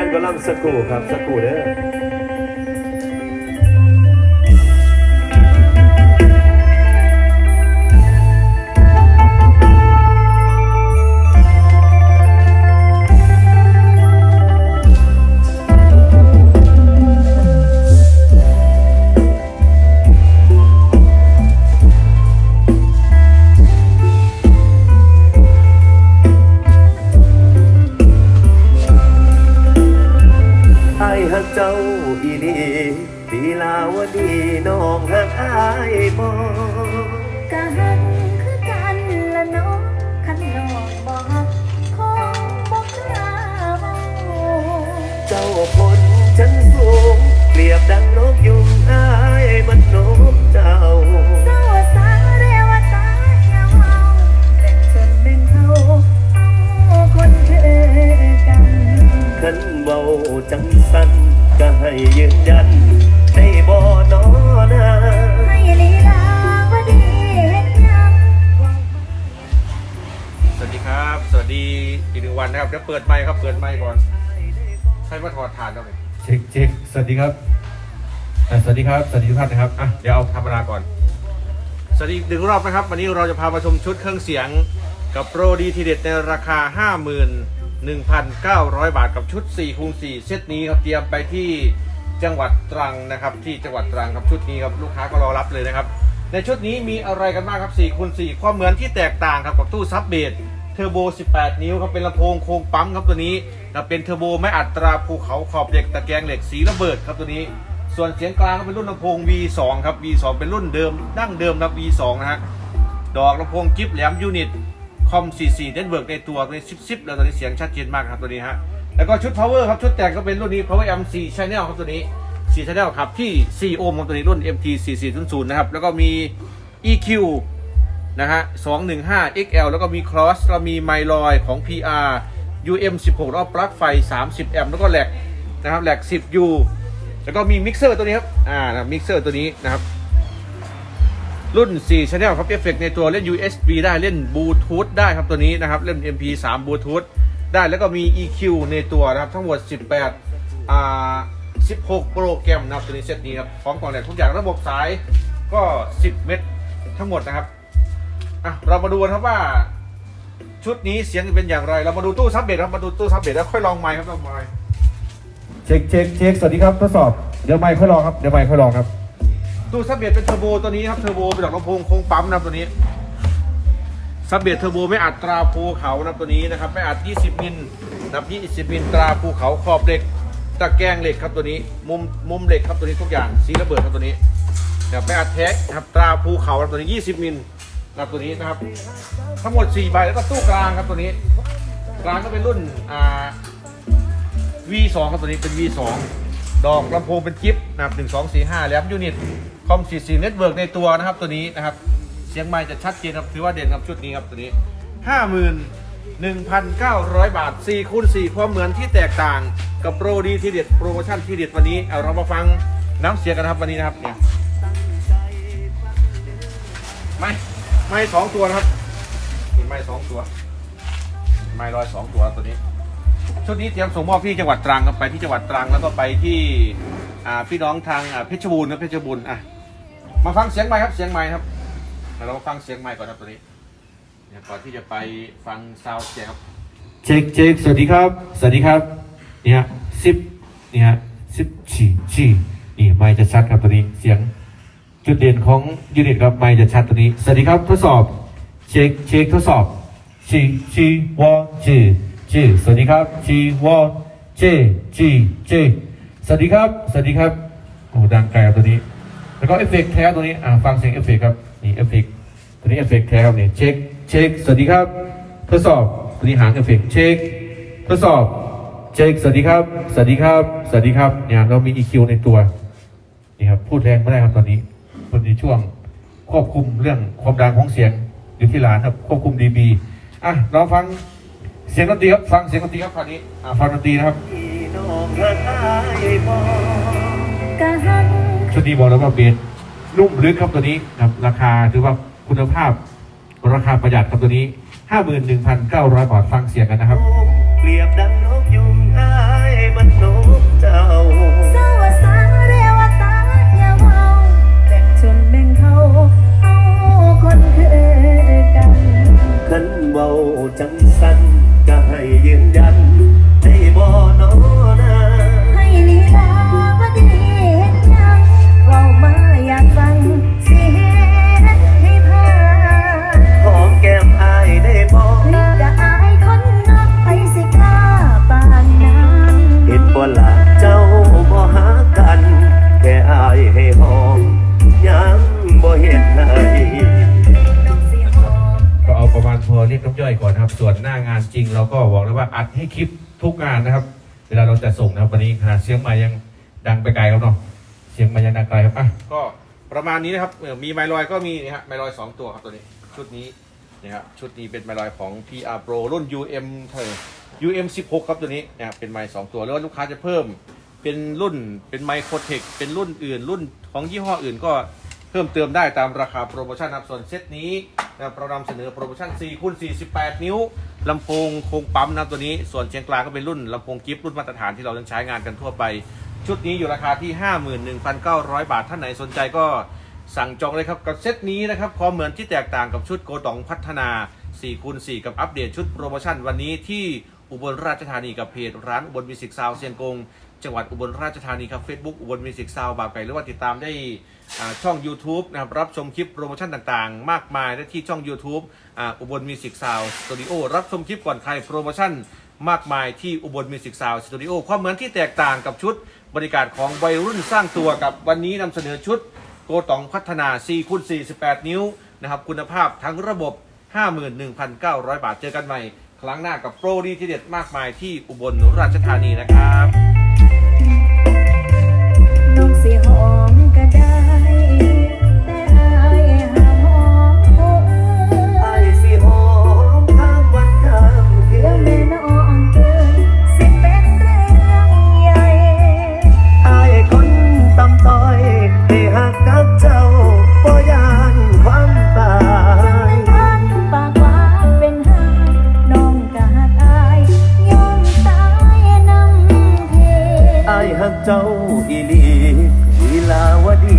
งานก็ล่ำสักครู่ครับสักครู่เด้อ วดีน้องหักไอ้ายบ่กะหันคือก เดี๋ยวเปิดไมค์ครับ เปิดไมค์ก่อน ใครมาถอดฐานเราเลยเช็คเช็คสวัสดีครับอะสวัสดีครับสวัสดีทุกท่านนะครับอะเดี๋ยวเอาธรรมดาก่อน สวัสดีอีกหนึ่งรอบนะครับ วันนี้เราจะพามาชมชุดเครื่องเสียงกับโปรดีทีเด็ดในราคา 51,900 บาทกับชุด4คูณ4เซตนี้ครับเตรียมไปที่จังหวัดตรังนะครับ ที่จังหวัดตรังครับชุดนี้ครับลูกค้าก็รอรับเลยนะครับ ในชุดนี้มีอะไรกันบ้างครับ4คูณ4ความเหมือนที่แตกต่างครับกับตู้ซับเบส เทอร์โบ 18 นิ้วครับเป็นลำโพงโค้งปั๊มครับตัวนี้นะเป็นเทอร์โบไม่อัดตราภูเขาขอบเหล็กตะแกรงเหล็กสีระเบิดครับตัวนี้ ส่วนเสียงกลางก็เป็นรุ่นลำโพง V2 ครับ V2 เป็นรุ่นเดิมดั้งเดิมนะ V2 นะฮะดอกลำโพงจิ๊บแหลมยูนิตคอม 44เน็ตเวิร์กในตัวในซิปซิปแล้วตอนนี้เสียงชัดเจนมากครับตัวนี้ฮะแล้วก็ชุด power ครับชุดแต่งก็เป็นรุ่นนี้ power M4 channel ครับตัวนี้4 channel ครับที่4โอห์มของตัวนี้รุ่น MT 4400นะครับแล้วก็มี EQ นะฮะ215 XL แล้วก็มี cross แล้วมีไมลอยของ PR UM 16แล้วก็ปลั๊กไฟ 30 แอมป์แล้วก็แหลกนะครับแหลก 10 U แล้วก็มีมิกเซอร์ตัวนี้ครับ อ่านะมิกเซอร์ตัวนี้นะครับ รุ่น 4 Channel ครับเอฟเฟกในตัวเล่น USB ได้เล่นบลูทูธได้ครับตัวนี้นะครับ เล่น MP3 บลูทูธได้แล้วก็มี EQ ในตัวนะครับทั้งหมด 18 อ่า 16 โปรแกรมนะครับตัวนี้เซตนี้ครับพร้อมกล่องแหลกทุกอย่างระบบสายก็ 10 เม็ดทั้งหมดนะครับ อะเรามาดูกันครับว่า ชุดนี้เสียงจะเป็นอย่างไร เรามาดูตู้ซับเบสครับมาดูตู้ซับเบสแล้วค่อยลองไมค์ครับลองไมค์เช็คเช็คเช็คสวัสดีครับทดสอบเดี๋ยวไมค์ค่อยลองครับเดี๋ยวไมค์ค่อยลองครับตู้ซับเบสเป็นเทอร์โบตัวนี้ครับเทอร์โบเป็นดอกลำโพงโค้งปั๊มนะครับตัวนี้ซับเบสเทอร์โบไม่อัดตราภูเขานะครับตัวนี้นะครับไม่อัด 20 มิลนะครับ20 มิลตราภูเขาขอบเหล็กตะแกรงเหล็กครับตัวนี้ มุมมุมเหล็กครับตัวนี้ทุกอย่างสีระเบิดครับตัวนี้นะครับไม่อัดแท็กนะครับตราภูเขาครับตัวนี้ 20 มิล นะครับตัวนี้นะครับ ทั้งหมด4ใบแล้วก็ตู้กลางครับตัวนี้กลางก็เป็นรุ่นอ่า V2 ครับตัวนี้เป็น V2 ดอกลำโพงเป็นกิฟต์นะครับ1 2 4 5แลมยูนิตคอม44เน็ตเวิร์กในตัวนะครับตัวนี้นะครับ เสียงไมค์จะชัดเจนครับถือว่าเด่นครับชุดนี้ครับตัวนี้ 51,900 บาท4คูณ4ความเหมือนที่แตกต่างกับโปรดีที่เด็ดโปรโมชั่นที่เด็ดวันนี้เอาเรามาฟังน้ำเสียงกันนะครับวันนี้นะครับเนี่ยไม่ ไม่สองตัวนะครับมีไม่สองตัว ไม่ร้อยสองตัวตัวนี้ ชุดนี้เตรียมส่งมอบที่จังหวัดตรังครับไปที่จังหวัดตรังแล้วก็ไปที่อ่าพี่น้องทางอ่าเพชรบูรณ์นะเพชรบูรณ์อะมาฟังเสียงไม้ครับเสียงไม้ครับเราฟังเสียงไม้ก่อนครับตัวนี้เดี๋ยก่อนที่จะไปฟังซาวด์เสียงครับเช็คเช็คสวัสดีครับ สวัสดีครับเนี่ฮะสิบเนี่ฮะสิบฉี่ฉี่นี่ไมค์จะชัดครับตัวนี้เสียง จุดเด่นของยูนิตครับไมค์จะชัดตัวนี้ สวัสดีครับทดสอบ เช็คเช็คทดสอบชีชีวอจีจีสวัสดีครับชีวอเจจีเจสวัสดีครับ สวัสดีครับโอ้ดังไกลครับตัวนี้ แล้วก็เอฟเฟกต์แท้ตัวนี้อ่าฟังเสียงเอฟเฟกต์ครับนี่เอฟเฟกต์ตัวนี้เอฟเฟกต์แท้ครับนี่เช็คเช็คสวัสดีครับ ทดสอบตัวนี้หางเอฟเฟกต์เช็คทดสอบเช็คสวัสดีครับ สวัสดีครับ สวัสดีครับเนี่ยเรามี EQ ในตัวนี่ครับพูดแรงไม่ได้ครับตอนนี้ คนในช่วง ควบคุมเรื่องความดังของเสียงอยู่ที่ร้านครับควบคุม dB อะเราฟังเสียงดนตรีครับฟังเสียงดนตรีครับคราวนี้อะฟังดนตรีนะครับพี่น้องฮักไอ้ายบ่กะหันชุดนี้บอกแล้วว่าเบสนุ่มลึกครับตัวนี้ครับราคาถือว่าคุณภาพราคาประหยัดครับตัวนี้ 51,900 บาทฟังเสียงกันนะครับ เปรียบดังนกยุงอ้ายมันนกเจ้า เบาจังสันก็ให้ยืนยันได้บ่ ย่อยก่อนนะครับ ส่วนหน้างานจริง เราก็บอกเลยว่าอัดให้คลิปทุกงานนะครับ เวลาเราจะส่งนะครับวันนี้ขนาดเสียงม่ยังดังไปไกลครับเนาะเสียงม่ยังดังไกลครับอะก็ประมาณนี้นะครับมีไมลอยก็มีนะฮะไมลอยสองตัวครับตัวนี้ชุดนี้นะครับชุดนี้เป็นไมลอยของ PR Pro รุ่น UM เธอ UM 16ครับตัวนี้นะครับเป็นไมค์สองตัวแล้วลูกค้าจะเพิ่มเป็นรุ่นเป็นไมโครเทคเป็นรุ่นอื่น รุ่นของยี่ห้ออื่นก็เพิ่มเติมได้ตามราคาโปรโมชั่นครับส่วนเซตนี้ นะครับเรานำเสนอโปรโมชั่น4คูณ48 นิ้วลำโพงโคงปั๊มนะตัวนี้ ส่วนเชียงกลางก็เป็นรุ่นลำโพงกิฟต์รุ่นมาตรฐานที่เราต้องใช้งานกันทั่วไป ชุดนี้อยู่ราคาที่ 51,900 บาทท่านไหนสนใจก็สั่งจองเลยครับกับเซตนี้นะครับความเหมือนที่แตกต่างกับชุดโกตองพัฒนา4คูณ4กับอัปเดตชุดโปรโมชั่นวันนี้ที่อุบลราชธานีกับเพจร้านอุบลมิสิกซาวเซียงกง จังหวัดอุบลราชธานีครับ Facebook อุบลมิวสิกซาวบาวไก่หรือว่าติดตามได้ช่อง YouTube นะครับรับชมคลิปโปรโมชั่นต่างๆ มากมายได้ที่ช่อง YouTube อุบลมิวสิกซาวสตูดิโอรับชมคลิปก่อนใครโปรโมชั่นมากมายที่อุบลมิวสิกซาวสตูดิโอความเหมือนที่แตกต่างกับชุดบริการของวัยรุ่นสร้างตัวกับวันนี้นำเสนอชุดโกตองพัฒนา4คูณ48 นิ้วนะครับคุณภาพทั้งระบบ 51,900 บาทเจอกันใหม่ ครั้งหน้ากับโปรดีที่เด็ดมากมายที่อุบลราชธานีนะครับ สิหอมก็ได้